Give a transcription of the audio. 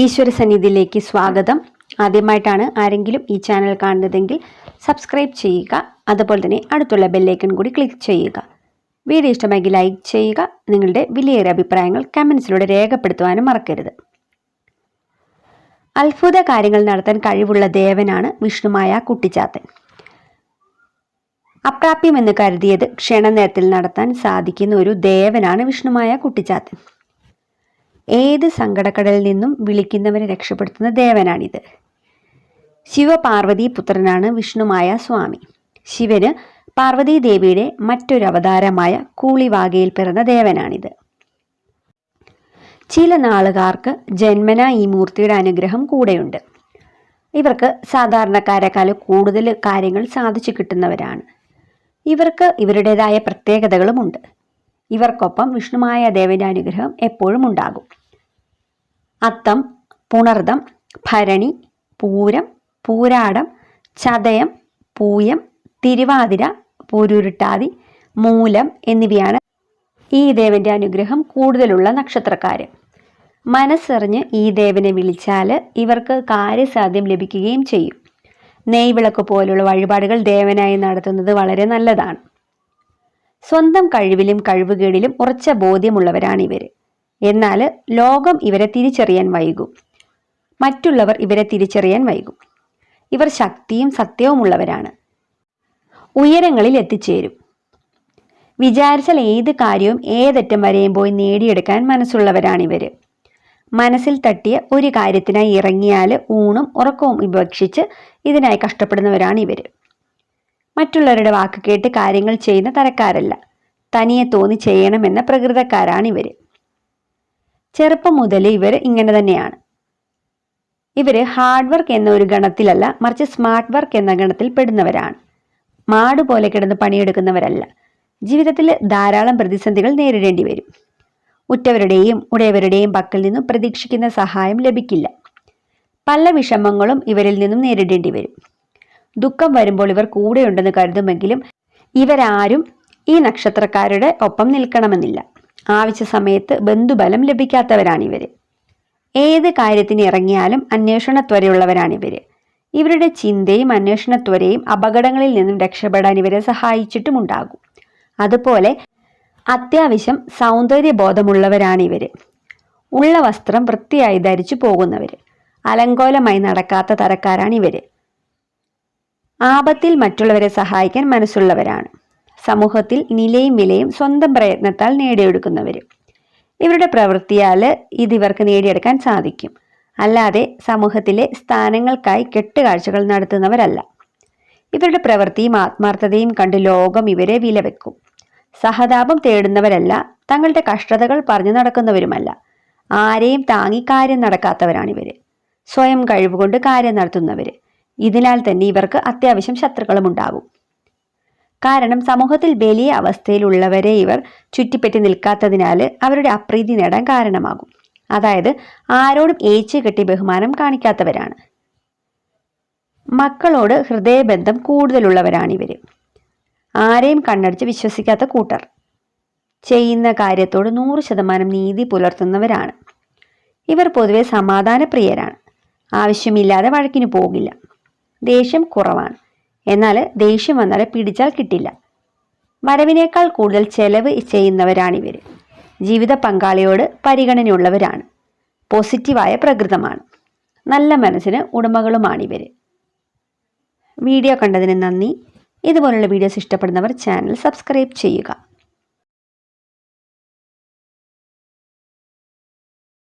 ഈശ്വര സന്നിധിയിലേക്ക് സ്വാഗതം. ആദ്യമായിട്ടാണ് ആരെങ്കിലും ഈ ചാനൽ കാണുന്നതെങ്കിൽ സബ്സ്ക്രൈബ് ചെയ്യുക. അതുപോലെ തന്നെ അടുത്തുള്ള ബെല്ലൈക്കൺ കൂടി ക്ലിക്ക് ചെയ്യുക. വീഡിയോ ഇഷ്ടമെങ്കിൽ ലൈക്ക് ചെയ്യുക. നിങ്ങളുടെ വിലയേറിയ അഭിപ്രായങ്ങൾ കമൻസിലൂടെ രേഖപ്പെടുത്തുവാനും മറക്കരുത്. അത്ഭുത കാര്യങ്ങൾ നടത്താൻ കഴിവുള്ള ദേവനാണ് വിഷ്ണുമായ കുട്ടിച്ചാത്തൻ. അപ്രാപ്യമെന്ന് കരുതിയത് ക്ഷണനേരത്തിൽ നടത്താൻ സാധിക്കുന്ന ഒരു ദേവനാണ് വിഷ്ണുമായ കുട്ടിച്ചാത്തൻ. ഏത് സങ്കടക്കടലിൽ നിന്നും വിളിക്കുന്നവരെ രക്ഷപ്പെടുത്തുന്ന ദേവനാണിത്. ശിവപാർവതി പുത്രനാണ് വിഷ്ണുമായ സ്വാമി. ശിവന് പാർവതി ദേവിയുടെ മറ്റൊരു അവതാരമായ കൂളിവാകയിൽ പിറന്ന ദേവനാണിത്. ചില നാളുകാർക്ക് ജന്മന ഈ മൂർത്തിയുടെ അനുഗ്രഹം കൂടെയുണ്ട്. ഇവർക്ക് സാധാരണക്കാരെക്കാൾ കൂടുതൽ കാര്യങ്ങൾ സാധിച്ചു കിട്ടുന്നവരാണ്. ഇവർക്ക് ഇവരുടേതായ പ്രത്യേകതകളുമുണ്ട്. ഇവർക്കൊപ്പം വിഷ്ണുമായ ദേവന്റെ അനുഗ്രഹം എപ്പോഴും ഉണ്ടാകും. അത്തം പുണർദം ഭരണി പൂരം പൂരാടം ചതയം പൂയം തിരുവാതിര പൂരുരുട്ടാതി മൂലം എന്നിവയാണ് ഈ ദേവന്റെ അനുഗ്രഹം കൂടുതലുള്ള നക്ഷത്രക്കാര് മനസ്സറിഞ്ഞ് ഈ ദേവനെ വിളിച്ചാൽ ഇവർക്ക് കാര്യസാധ്യം ലഭിക്കുകയും ചെയ്യും. നെയ്വിളക്ക് പോലുള്ള വഴിപാടുകൾ ദേവനായി നടത്തുന്നത് വളരെ നല്ലതാണ്. സ്വന്തം കഴിവിലും കഴിവുകേടിലും ഉറച്ച ബോധ്യമുള്ളവരാണ് ഇവർ എന്നാൽ ലോകം ഇവരെ തിരിച്ചറിയാൻ വൈകും. മറ്റുള്ളവർ ഇവരെ തിരിച്ചറിയാൻ വൈകും. ഇവർ ശക്തിയും സത്യവുമുള്ളവരാണ്. ഉയരങ്ങളിൽ എത്തിച്ചേരും. വിചാരിച്ചാൽ ഏത് കാര്യവും ഏതറ്റം വരെയും പോയി നേടിയെടുക്കാൻ മനസ്സുള്ളവരാണിവർ മനസ്സിൽ തട്ടിയ ഒരു കാര്യത്തിനായി ഇറങ്ങിയാൽ ഊണും ഉറക്കവും ഉപേക്ഷിച്ച് ഇതിനായി കഷ്ടപ്പെടുന്നവരാണ് ഇവർ മറ്റുള്ളവരുടെ വാക്ക് കേട്ട് കാര്യങ്ങൾ ചെയ്യുന്ന തരക്കാരല്ല. തനിയെ തോന്നി ചെയ്യണമെന്ന പ്രകൃതക്കാരാണ് ഇവർ ചെറുപ്പം മുതൽ ഇവർ ഇങ്ങനെ തന്നെയാണ്. ഇവർ ഹാർഡ് വർക്ക് എന്ന ഒരു ഗണത്തിലല്ല മറിച്ച് സ്മാർട്ട് വർക്ക് എന്ന ഗണത്തിൽ പെടുന്നവരാണ്. മാട് പോലെ കിടന്ന് പണിയെടുക്കുന്നവരല്ല. ജീവിതത്തിൽ ധാരാളം പ്രതിസന്ധികൾ നേരിടേണ്ടി വരും. ഉറ്റവരുടെയും ഉടയവരുടെയും പക്കൽ നിന്നും പ്രതീക്ഷിക്കുന്ന സഹായം ലഭിക്കില്ല. പല വിഷമങ്ങളും ഇവരിൽ നിന്നും നേരിടേണ്ടി വരും. ദുഃഖം വരുമ്പോൾ ഇവർ കൂടെയുണ്ടെന്ന് കരുതുമെങ്കിലും ഇവരാരും ഈ നക്ഷത്രക്കാരുടെ ഒപ്പം നിൽക്കണമെന്നില്ല. ആവശ്യ സമയത്ത് ബന്ധുബലം ലഭിക്കാത്തവരാണിവർ ഏത് കാര്യത്തിന് ഇറങ്ങിയാലും അന്വേഷണത്വരയുള്ളവരാണിവർ ഇവരുടെ ചിന്തയും അന്വേഷണത്വരയും അപകടങ്ങളിൽ നിന്നും രക്ഷപ്പെടാൻ ഇവരെ സഹായിച്ചിട്ടുമുണ്ടാകും. അതുപോലെ അത്യാവശ്യം സൗന്ദര്യബോധമുള്ളവരാണിവർ ഉള്ള വസ്ത്രം വൃത്തിയായി ധരിച്ചു പോകുന്നവർ അലങ്കോലമായി നടക്കാത്ത തരക്കാരാണിവർ ആപത്തിൽ മറ്റുള്ളവരെ സഹായിക്കാൻ മനസ്സുള്ളവരാണ്. സമൂഹത്തിൽ നിലയും വിലയും സ്വന്തം പ്രയത്നത്താൽ നേടിയെടുക്കുന്നവർ ഇവരുടെ പ്രവൃത്തിയാൽ ഇതിവർക്ക് നേടിയെടുക്കാൻ സാധിക്കും. അല്ലാതെ സമൂഹത്തിലെ സ്ഥാനങ്ങൾക്കായി കെട്ടുകാഴ്ചകൾ നടത്തുന്നവരല്ല. ഇവരുടെ പ്രവൃത്തിയും ആത്മാർത്ഥതയും കണ്ട് ലോകം ഇവരെ വിലവെക്കും. സഹതാപം തേടുന്നവരല്ല തങ്ങളുടെ കഷ്ടതകൾ പറഞ്ഞു നടക്കുന്നവരുമല്ല. ആരെയും താങ്ങി കാര്യം നടക്കാത്തവരാണിവർ സ്വയം കഴിവുകൊണ്ട് കാര്യം നടത്തുന്നവര്. ഇതിനാൽ തന്നെ ഇവർക്ക് അത്യാവശ്യം ശത്രുക്കളും ഉണ്ടാകും കാരണം സമൂഹത്തിൽ വലിയ അവസ്ഥയിലുള്ളവരെ ഇവർ ചുറ്റിപ്പറ്റി നിൽക്കാത്തതിനാൽ അവരുടെ അപ്രീതി നേടാൻ കാരണമാകും. അതായത് ആരോടും ഏച്ചു കെട്ടി ബഹുമാനം കാണിക്കാത്തവരാണ്. മക്കളോട് ഹൃദയബന്ധം കൂടുതലുള്ളവരാണിവർ ആരെയും കണ്ണടിച്ച് വിശ്വസിക്കാത്ത കൂട്ടർ. ചെയ്യുന്ന കാര്യത്തോട് നൂറ് ശതമാനം നീതി പുലർത്തുന്നവരാണ്. ഇവർ പൊതുവെ സമാധാനപ്രിയരാണ്. ആവശ്യമില്ലാതെ വഴക്കിന് പോകില്ല. ദേഷ്യം കുറവാണ്. എന്നാൽ ദേഷ്യം വന്നാൽ പിടിച്ചാൽ കിട്ടില്ല. വരവിനേക്കാൾ കൂടുതൽ ചെലവ് ചെയ്യുന്നവരാണിവർ ജീവിത പങ്കാളിയോട് പരിഗണനയുള്ളവരാണ്. പോസിറ്റീവായ പ്രകൃതമാണ്. നല്ല മനസ്സിന് ഉടമകളുമാണിവർ വീഡിയോ കണ്ടതിന് നന്ദി. ഇതുപോലുള്ള വീഡിയോസ് ഇഷ്ടപ്പെടുന്നവർ ചാനൽ സബ്സ്ക്രൈബ് ചെയ്യുക.